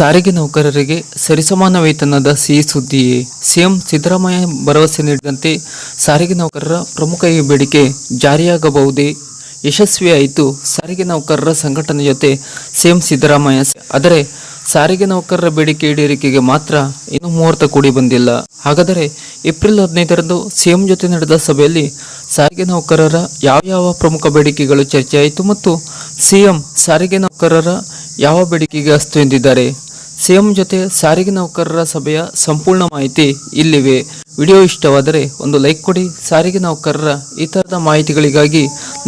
ಸಾರಿಗೆ ನೌಕರರಿಗೆ ಸರಿಸಮಾನ ವೇತನದ ಸಿಹಿ ಸುದ್ದಿಯೇ? ಸಿಎಂ ಸಿದ್ದರಾಮಯ್ಯ ಭರವಸೆ ನೀಡಿದಂತೆ ಸಾರಿಗೆ ನೌಕರರ ಪ್ರಮುಖ ಈ ಬೇಡಿಕೆ ಜಾರಿಯಾಗಬಹುದೇ? ಯಶಸ್ವಿಯಾಯಿತು ಸಾರಿಗೆ ನೌಕರರ ಸಂಘಟನೆ ಜೊತೆ ಸಿಎಂ ಸಿದ್ದರಾಮಯ್ಯ. ಆದರೆ ಸಾರಿಗೆ ನೌಕರರ ಬೇಡಿಕೆ ಈಡೇರಿಕೆಗೆ ಮಾತ್ರ ಇನ್ನೂ ಮುಹೂರ್ತ ಕೂಡಿ ಬಂದಿಲ್ಲ. ಹಾಗಾದರೆ ಏಪ್ರಿಲ್ ಹದಿನೈದರಂದು ಸಿಎಂ ಜೊತೆ ನಡೆದ ಸಭೆಯಲ್ಲಿ ಸಾರಿಗೆ ನೌಕರರ ಯಾವ ಯಾವ ಪ್ರಮುಖ ಬೇಡಿಕೆಗಳು ಚರ್ಚೆಯಾಯಿತು ಮತ್ತು ಸಿಎಂ ಸಾರಿಗೆ ನೌಕರರ ಯಾವ ಬೇಡಿಕೆಗೆ ಅಸ್ತು ಎಂದಿದ್ದಾರೆ? ಸಿಎಂ ಜೊತೆ ಸಾರಿಗೆ ನೌಕರರ ಸಭೆಯ ಸಂಪೂರ್ಣ ಮಾಹಿತಿ ಇಲ್ಲಿವೆ. ವಿಡಿಯೋ ಇಷ್ಟವಾದರೆ ಒಂದು ಲೈಕ್ ಕೊಡಿ, ಸಾರಿಗೆ ನೌಕರರ ಈ ಥರದ ಮಾಹಿತಿಗಳಿಗಾಗಿ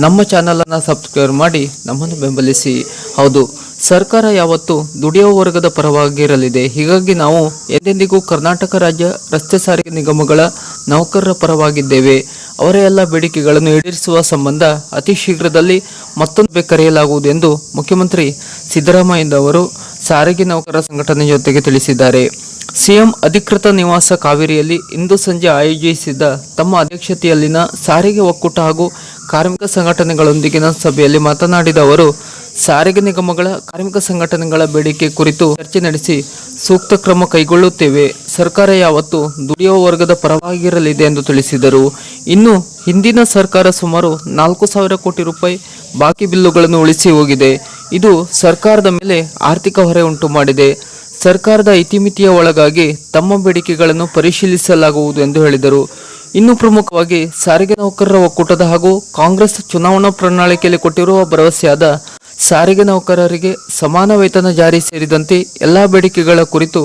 ನಮ್ಮ ಚಾನಲನ್ನು ಸಬ್ಸ್ಕ್ರೈಬ್ ಮಾಡಿ ನಮ್ಮನ್ನು ಬೆಂಬಲಿಸಿ. ಹೌದು, ಸರ್ಕಾರ ಯಾವತ್ತೂ ದುಡಿಯುವ ವರ್ಗದ ಪರವಾಗಿರಲಿದೆ. ಹೀಗಾಗಿ ನಾವು ಎಂದೆಂದಿಗೂ ಕರ್ನಾಟಕ ರಾಜ್ಯ ರಸ್ತೆ ಸಾರಿಗೆ ನಿಗಮಗಳ ನೌಕರರ ಪರವಾಗಿದ್ದೇವೆ. ಅವರ ಎಲ್ಲ ಬೇಡಿಕೆಗಳನ್ನು ಈಡೇರಿಸುವ ಸಂಬಂಧ ಅತಿ ಶೀಘ್ರದಲ್ಲಿ ಮತ್ತೊಂದು ಕರೆಯಲಾಗುವುದು ಎಂದು ಮುಖ್ಯಮಂತ್ರಿ ಸಿದ್ದರಾಮಯ್ಯ ಅವರು ಸಾರಿಗೆ ನೌಕರರ ಸಂಘಟನೆ ಜೊತೆಗೆ ತಿಳಿಸಿದ್ದಾರೆ. ಸಿಎಂ ಅಧಿಕೃತ ನಿವಾಸ ಕಾವೇರಿಯಲ್ಲಿ ಇಂದು ಸಂಜೆ ಆಯೋಜಿಸಿದ್ದ ತಮ್ಮ ಅಧ್ಯಕ್ಷತೆಯಲ್ಲಿನ ಸಾರಿಗೆ ಒಕ್ಕೂಟ ಹಾಗೂ ಕಾರ್ಮಿಕ ಸಂಘಟನೆಗಳೊಂದಿಗಿನ ಸಭೆಯಲ್ಲಿ ಮಾತನಾಡಿದ ಅವರು ಸಾರಿಗೆ ನಿಗಮಗಳ ಕಾರ್ಮಿಕ ಸಂಘಟನೆಗಳ ಬೇಡಿಕೆ ಕುರಿತು ಚರ್ಚೆ ನಡೆಸಿ ಸೂಕ್ತ ಕ್ರಮ ಕೈಗೊಳ್ಳುತ್ತೇವೆ. ಸರ್ಕಾರ ಯಾವತ್ತು ದುಡಿಯುವ ವರ್ಗದ ಪರವಾಗಿರಲಿದೆ ಎಂದು ತಿಳಿಸಿದರು. ಇನ್ನು ಹಿಂದಿನ ಸರ್ಕಾರ ಸುಮಾರು ನಾಲ್ಕು ಸಾವಿರ ಕೋಟಿ ರೂಪಾಯಿ ಬಾಕಿ ಬಿಲ್ಲುಗಳನ್ನು ಉಳಿಸಿ ಹೋಗಿದೆ. ಇದು ಸರ್ಕಾರದ ಮೇಲೆ ಆರ್ಥಿಕ ಹೊರೆ ಉಂಟು ಮಾಡಿದೆ. ಸರ್ಕಾರದ ಇತಿಮಿತಿಯ ಒಳಗಾಗಿ ತಮ್ಮ ಬೇಡಿಕೆಗಳನ್ನು ಪರಿಶೀಲಿಸಲಾಗುವುದು ಎಂದು ಹೇಳಿದರು. ಇನ್ನು ಪ್ರಮುಖವಾಗಿ ಸಾರಿಗೆ ನೌಕರರ ಒಕ್ಕೂಟದ ಹಾಗೂ ಕಾಂಗ್ರೆಸ್ ಚುನಾವಣಾ ಪ್ರಣಾಳಿಕೆಯಲ್ಲಿ ಕೊಟ್ಟಿರುವ ಭರವಸೆಯಾದ ಸಾರಿಗೆ ನೌಕರರಿಗೆ ಸಮಾನ ವೇತನ ಜಾರಿ ಸೇರಿದಂತೆ ಎಲ್ಲ ಬೇಡಿಕೆಗಳ ಕುರಿತು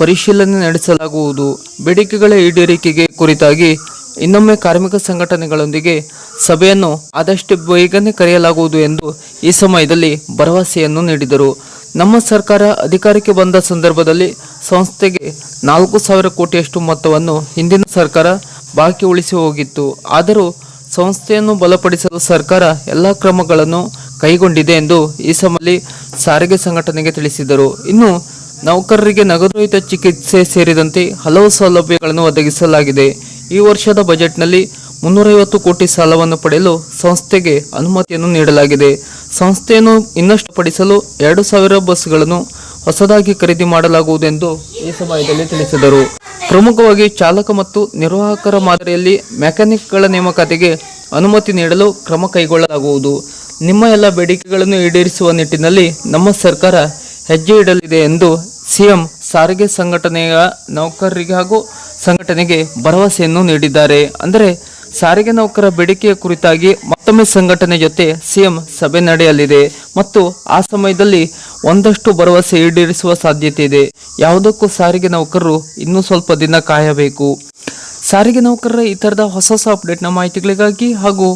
ಪರಿಶೀಲನೆ ನಡೆಸಲಾಗುವುದು. ಬೇಡಿಕೆಗಳ ಈಡೇರಿಕೆಗೆ ಕುರಿತಾಗಿ ಇನ್ನೊಮ್ಮೆ ಕಾರ್ಮಿಕ ಸಂಘಟನೆಗಳೊಂದಿಗೆ ಸಭೆಯನ್ನು ಆದಷ್ಟು ಬೇಗನೆ ಕರೆಯಲಾಗುವುದು ಎಂದು ಈ ಸಮಯದಲ್ಲಿ ಭರವಸೆಯನ್ನು ನೀಡಿದರು. ನಮ್ಮ ಸರ್ಕಾರ ಅಧಿಕಾರಕ್ಕೆ ಬಂದ ಸಂದರ್ಭದಲ್ಲಿ ಸಂಸ್ಥೆಗೆ ನಾಲ್ಕು ಸಾವಿರ ಕೋಟಿಯಷ್ಟು ಮೊತ್ತವನ್ನು ಹಿಂದಿನ ಸರ್ಕಾರ ಬಾಕಿ ಉಳಿಸಿ ಹೋಗಿತ್ತು. ಆದರೂ ಸಂಸ್ಥೆಯನ್ನು ಬಲಪಡಿಸಲು ಸರ್ಕಾರ ಎಲ್ಲ ಕ್ರಮಗಳನ್ನು ಕೈಗೊಂಡಿದೆ ಎಂದು ಈ ಸಮಯದಲ್ಲಿ ಸಾರಿಗೆ ಸಂಘಟನೆಗೆ ತಿಳಿಸಿದರು. ಇನ್ನು ನೌಕರರಿಗೆ ನಗದುರಹಿತ ಚಿಕಿತ್ಸೆ ಸೇರಿದಂತೆ ಹಲವು ಸೌಲಭ್ಯಗಳನ್ನು ಒದಗಿಸಲಾಗಿದೆ. ಈ ವರ್ಷದ ಬಜೆಟ್ನಲ್ಲಿ ಮುನ್ನೂರೈವತ್ತು ಕೋಟಿ ಸಾಲವನ್ನು ಪಡೆಯಲು ಸಂಸ್ಥೆಗೆ ಅನುಮತಿಯನ್ನು ನೀಡಲಾಗಿದೆ. ಸಂಸ್ಥೆಯನ್ನು ಇನ್ನಷ್ಟು ಪಡಿಸಲು ಎರಡು ಸಾವಿರ ಬಸ್ಗಳನ್ನು ಹೊಸದಾಗಿ ಖರೀದಿ ಮಾಡಲಾಗುವುದೆಂದು ಈ ಸಮಯದಲ್ಲಿ ತಿಳಿಸಿದರು. ಪ್ರಮುಖವಾಗಿ ಚಾಲಕ ಮತ್ತು ನಿರ್ವಾಹಕರ ಮಾದರಿಯಲ್ಲಿ ಮೆಕ್ಯಾನಿಕ್ಗಳ ನೇಮಕಾತಿಗೆ ಅನುಮತಿ ನೀಡಲು ಕ್ರಮ ಕೈಗೊಳ್ಳಲಾಗುವುದು. ನಿಮ್ಮ ಎಲ್ಲ ಬೇಡಿಕೆಗಳನ್ನು ಈಡೇರಿಸುವ ನಿಟ್ಟಿನಲ್ಲಿ ನಮ್ಮ ಸರ್ಕಾರ ಹೆಜ್ಜೆ ಇಡಲಿದೆ ಎಂದು ಸಿಎಂ ಸಾರಿಗೆ ಸಂಘಟನೆಯ ನೌಕರರಿಗೆ ಹಾಗೂ ಸಂಘಟನೆಗೆ ಭರವಸೆಯನ್ನು ನೀಡಿದ್ದಾರೆ. ಅಂದರೆ ಸಾರಿಗೆ ನೌಕರ ಬೇಡಿಕೆಯ ಕುರಿತಾಗಿ ಮತ್ತೊಮ್ಮೆ ಸಂಘಟನೆ ಜೊತೆ ಸಿಎಂ ಸಭೆ ನಡೆಯಲಿದೆ. ಮತ್ತು ಆ ಸಮಯದಲ್ಲಿ ಒಂದಷ್ಟು ಭರವಸೆ ಈಡೇರಿಸುವ ಸಾಧ್ಯತೆ ಇದೆ. ಯಾವುದಕ್ಕೂ ಸಾರಿಗೆ ನೌಕರರು ಇನ್ನೂ ಸ್ವಲ್ಪ ದಿನ ಕಾಯಬೇಕು. ಸಾರಿಗೆ ನೌಕರರ ಈ ಥರದ ಹೊಸ ಹೊಸ ಅಪ್ಡೇಟ್ನ ಮಾಹಿತಿಗಳಿಗಾಗಿ ಹಾಗೂ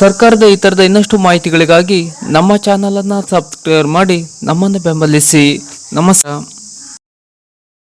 ಸರ್ಕಾರದ ಈ ಥರದ ಇನ್ನಷ್ಟು ಮಾಹಿತಿಗಳಿಗಾಗಿ ನಮ್ಮ ಚಾನಲನ್ನು ಸಬ್ಸ್ಕ್ರೈಬ್ ಮಾಡಿ ನಮ್ಮನ್ನು ಬೆಂಬಲಿಸಿ. ನಮಸ್ಕಾರ.